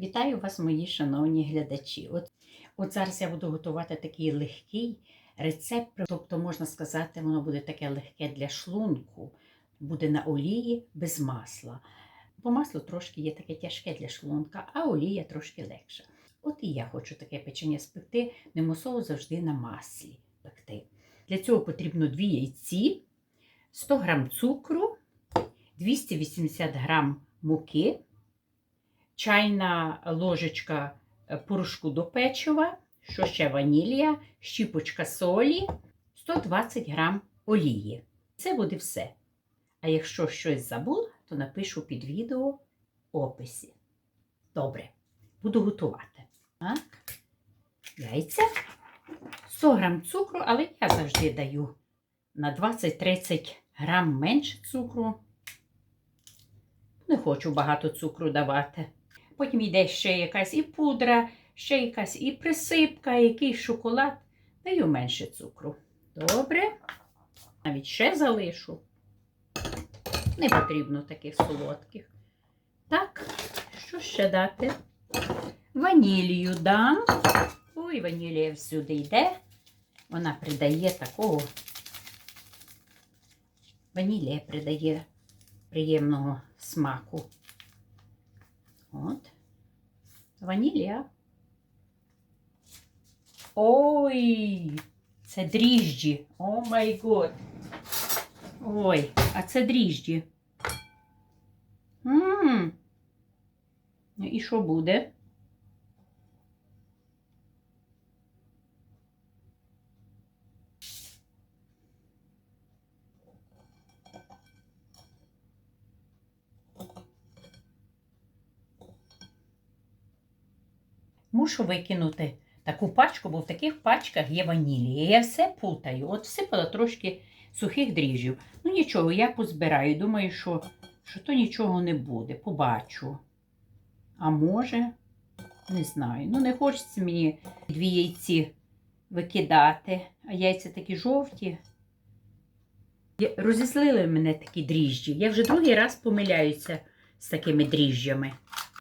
Вітаю вас, мої шановні глядачі. От, от зараз я буду готувати такий легкий рецепт, тобто, можна сказати, воно буде таке легке для шлунку, буде на олії без масла. Бо масло трошки є таке тяжке для шлунка, а олія трошки легша. От і я хочу таке печення спекти, немусово завжди на маслі пекти. Для цього потрібно 2 яйці, 100 г цукру, 280 г муки, чайна ложечка е, порошку до печива, що ще ванілія, щіпочка солі, 120 г олії. Це буде все. А якщо щось забула, то напишу під відео описі. Добре, буду готувати. Так. Яйця, 100 г цукру, але я завжди даю на 20-30 грам менше цукру. Не хочу багато цукру давати. Потім йде ще якась і пудра, ще якась і присипка, якийсь шоколад. Даю менше цукру. Добре. Навіть ще залишу. Не потрібно таких солодких. Так, що ще дати? Ванілію дам. Ой, ванілія всюди йде. Вона придає такого. Ванілія придає приємного смаку. От. Ванілія. Ой, це дріжджі. О май год. Ой, а це дріжджі. Ммм. І що буде? Мушу викинути таку пачку, бо в таких пачках є ванілія. Я все путаю. От всипала трошки сухих дріжджів. Ну нічого, я позбираю. Думаю, що, що то нічого не буде. Побачу. А може, не знаю. Ну, не хочеться мені дві яйці викидати, а яйця такі жовті. Розізлили мене такі дріжджі. Я вже другий раз помиляюся з такими дріжджами.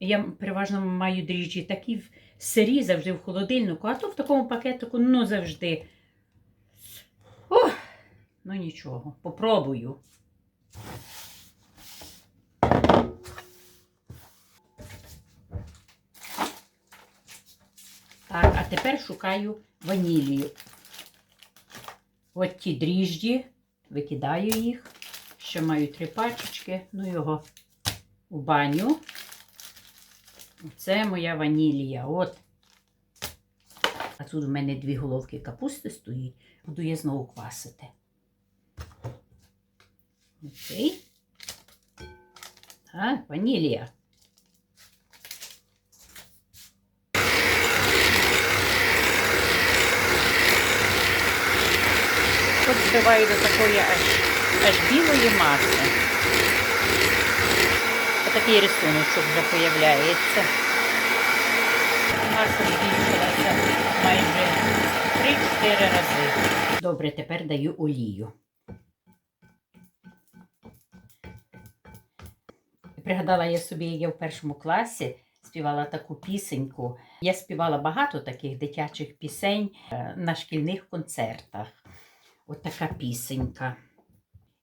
Я переважно маю дріжджі такі сирі завжди в холодильнику, а то в такому пакетику ну завжди. Ох, ну нічого, попробую. Так, а тепер шукаю ванілію. От ті дріжджі, викидаю їх. Ще маю три пачечки, ну його у баню. Це моя ванілія. От. А тут у мене дві головки капусти стоїть. Буду я знову квасити. Окей. Так, ванілія. От збиваю до такої аж, аж білої маси. Отакий рисуночок вже появляється. Маса збільшилася майже 3-4 рази. Добре, тепер даю олію. Пригадала я собі, я в першому класі співала таку пісеньку. Я співала багато таких дитячих пісень е, на шкільних концертах. От така пісенька.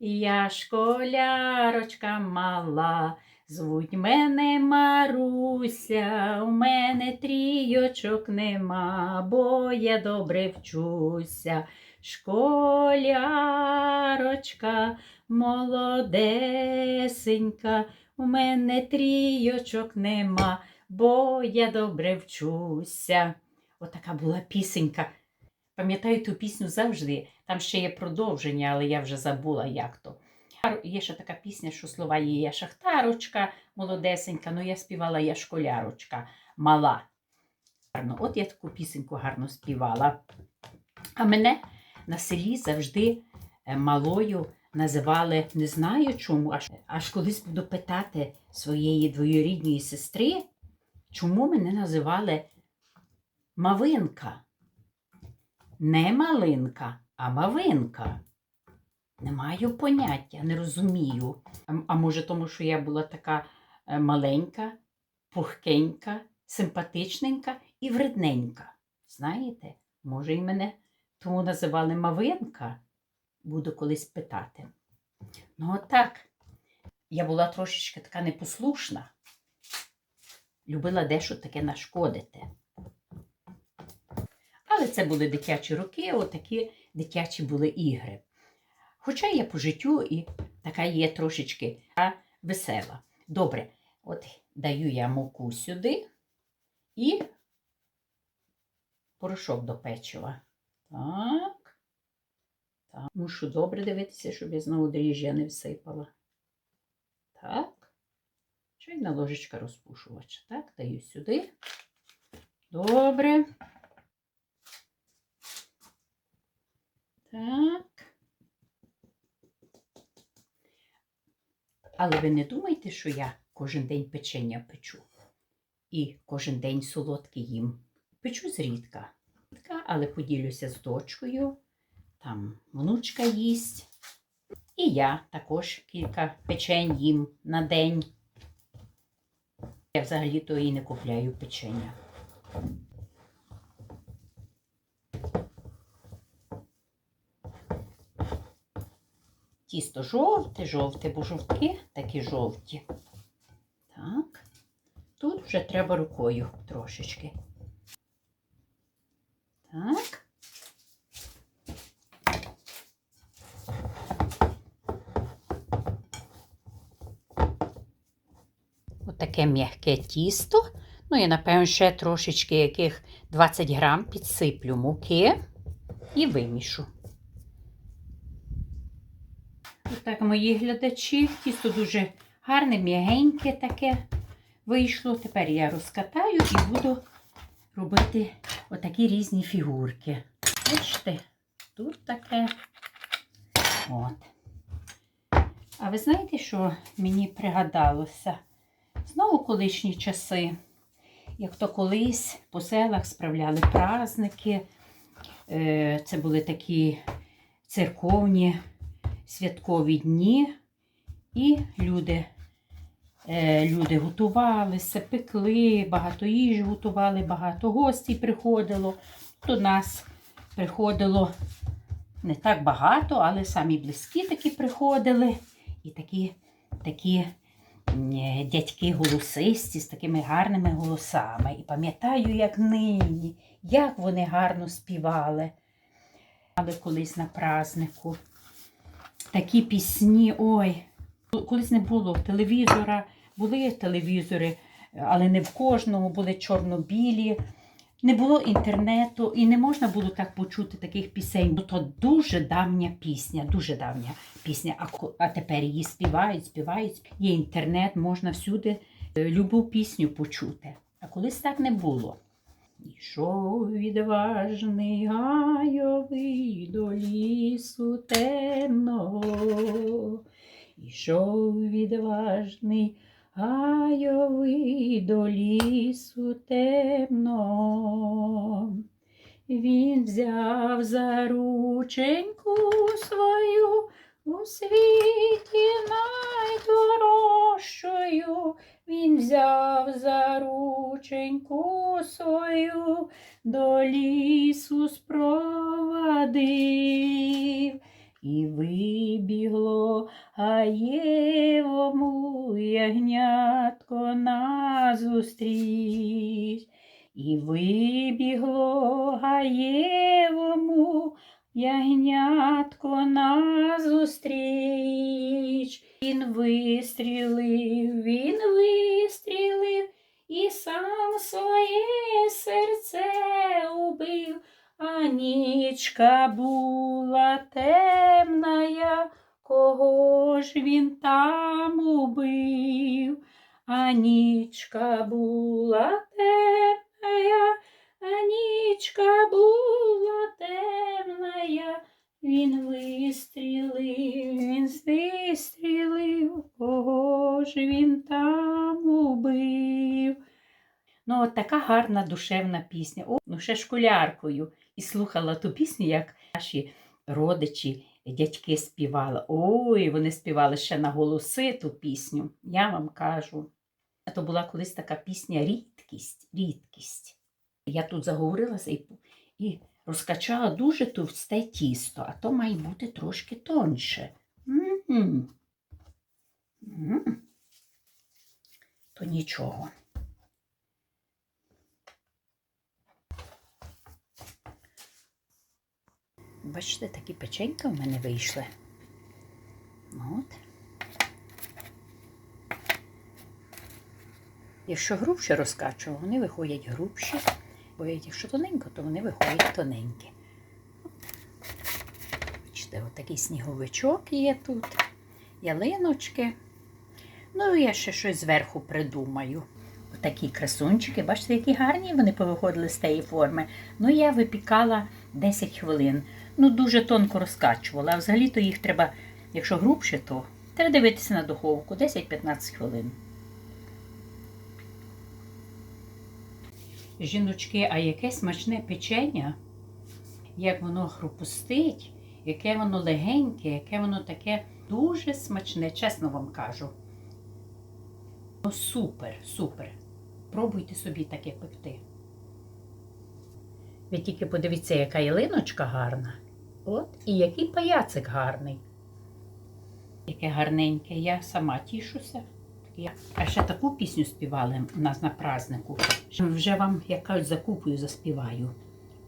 Я школярочка мала, звуть мене Маруся, у мене трійочок нема, бо я добре вчуся. Школярочка молодесенька, у мене трійочок нема, бо я добре вчуся. Отака була пісенька. Пам'ятаю ту пісню завжди. Там ще є продовження, але я вже забула, як то. Є ще така пісня, що слова є я шахтарочка, молодесенька, ну я співала я школярочка, мала. Гарно. От я таку пісеньку гарно співала. А мене на селі завжди е, малою називали, не знаю чому, аж, аж колись буду питати своєї двоюрідної сестри, чому мене називали Мавинка. Не малинка, а мавинка. Не маю поняття, не розумію. А, а може, тому що я була така е, маленька, пухкенька, симпатичненька і вредненька. Знаєте, може, і мене тому називали Мавинка. Буду колись питати. Ну, отак. Я була трошечки така непослушна. Любила дещо таке нашкодити. Але це були дитячі роки, отакі дитячі були ігри. Хоча я по життю і така є трошечки весела. Добре, от даю я муку сюди і порошок до печива. Так. так. Мушу добре дивитися, щоб я знову дріжджя не всипала. Так. Чайна ложечка розпушувача. Так, даю сюди. Добре. Так. Але ви не думайте, що я кожен день печення печу. І кожен день солодкий їм. Печу зрідка. Але поділюся з дочкою. Там внучка їсть. І я також кілька печень їм на день. Я взагалі-то і не купляю печення. Тісто жовте, жовте, бо жовтки такі жовті. Так. Тут вже треба рукою трошечки. Так. Отаке м'яке тісто. Ну, я, напевно, ще трошечки яких 20 грам підсиплю муки і вимішу. Отак, мої глядачі, тісто дуже гарне, м'ягеньке таке вийшло. Тепер я розкатаю і буду робити отакі різні фігурки. Бачите, тут таке. От. А ви знаєте, що мені пригадалося? Знову колишні часи, як то колись по селах справляли праздники. Е, Це були такі церковні святкові дні, і люди, е, люди готувалися, пекли, багато їжі готували, багато гостей приходило. До нас приходило не так багато, але самі близькі такі приходили. І такі, такі дядьки голосисті з такими гарними голосами. І пам'ятаю, як нині, як вони гарно співали. Але колись на празднику такі пісні. Ой, колись не було телевізора, були телевізори, але не в кожному, були чорно-білі. Не було інтернету і не можна було так почути таких пісень, бо то дуже давня пісня, дуже давня пісня. А, а тепер її співають, співають. Є інтернет, можна всюди е, любу пісню почути. А колись так не було. Ішов відважний гайовий до лісу темного. Ішов відважний гайовий до лісу темного. Він взяв за рученьку свою у світі найдорожчою. Він взяв за рученьку свою, до лісу спровадив, і вибігло гаєвому ягнятко назустріч. І вибігло гаєвому ягнятко назустріч. Він вистрілив, він вистрілив і сам своє серце убив, а нічка була темная, кого ж він там убив, а нічка була темная, а нічка була темная. Він вистрілив, він вистрілив, кого ж він там убив. Ну, от така гарна душевна пісня. О, ну ще школяркою. І слухала ту пісню, як наші родичі, дядьки співали. Ой, вони співали ще на голоси ту пісню. Я вам кажу. А То була колись така пісня Рідкість, рідкість. Я тут заговорилася і, і розкачала дуже товсте тісто, а то має бути трошки тоньше. М-м. М. То нічого. Бачите, такі печенька в мене вийшли. От. Якщо грубше розкачую, вони виходять грубші. Бо якщо тоненько, то вони виходять тоненькі. Бачите, отакий сніговичок є тут, ялиночки. Ну, я ще щось зверху придумаю. Отакі красунчики, бачите, які гарні вони повиходили з тієї форми. Ну, я випікала 10 хвилин. Ну, дуже тонко розкачувала. А взагалі-то їх треба, якщо грубше, то треба дивитися на духовку 10-15 хвилин. Жіночки, а яке смачне печення, як воно хрупустить, яке воно легеньке, яке воно таке дуже смачне, чесно вам кажу. Ну, супер, супер. Пробуйте собі таке пекти. Ви тільки подивіться, яка ялиночка гарна. От, і який паяцик гарний. Яке гарненьке, я сама тішуся. Я- А ще таку пісню співали у нас на празднику. Вже вам якось закупою заспіваю.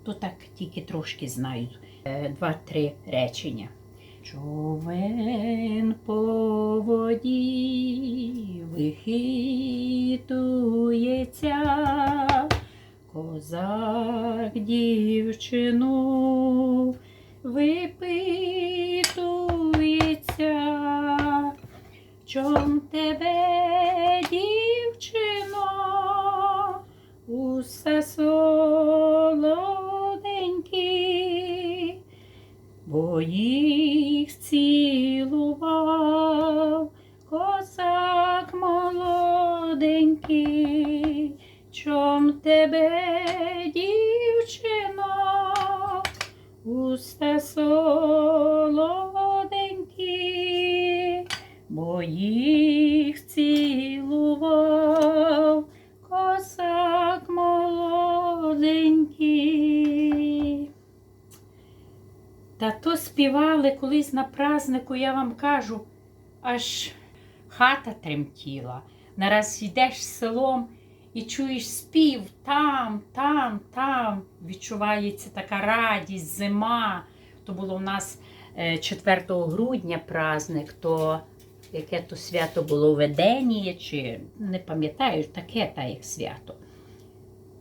То так тільки трошки знаю. Е, Два-три речення. Човен по воді вихитується, козак дівчину випитується. Чом тебе, дівчино, усе солоденькі, бо їх цілував козак молоденький, чом тебе, дівчино, усе солоденькі, бо їх цілував козак молоденький. Та то співали колись на празднику, я вам кажу, аж хата тремтіла. Нараз йдеш селом і чуєш спів там, там, там. Відчувається така радість, зима. То було у нас е, 4 грудня праздник, то яке то свято було ведення, чи не пам'ятаю, таке та як свято.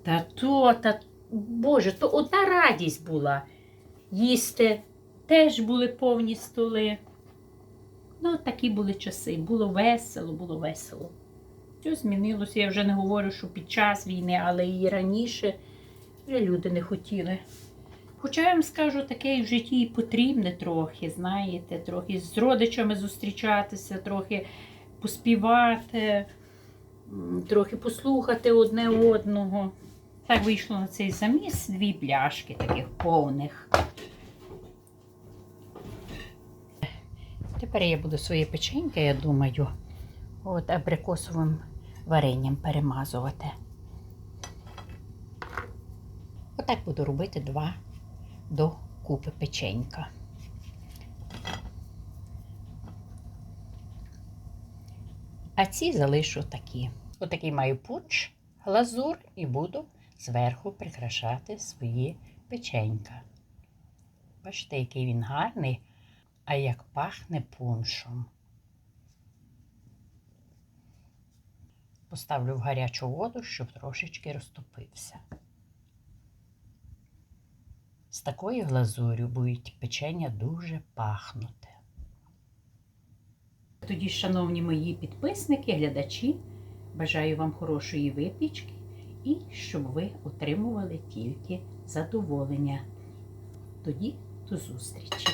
Та то, та, Боже, то одна радість була. Їсти теж були повні столи. Ну, такі були часи. Було весело, було весело. Що змінилося, я вже не говорю, що під час війни, але і раніше вже люди не хотіли. Хоча я вам скажу, таке в житті і потрібне трохи, знаєте, трохи з родичами зустрічатися, трохи поспівати, трохи послухати одне одного. Так вийшло на цей заміс дві пляшки таких повних. Тепер я буду своє печеньки, я думаю, от абрикосовим варенням перемазувати. Отак буду робити два до купи печенька. А ці залишу такі. Отакий маю пунч, глазур і буду зверху прикрашати свої печенька. Бачите, який він гарний, а як пахне пуншом. Поставлю в гарячу воду, щоб трошечки розтопився. З такою глазурю будуть печення дуже пахнути. Тоді, шановні мої підписники, глядачі, бажаю вам хорошої випічки і щоб ви отримували тільки задоволення. Тоді до зустрічі!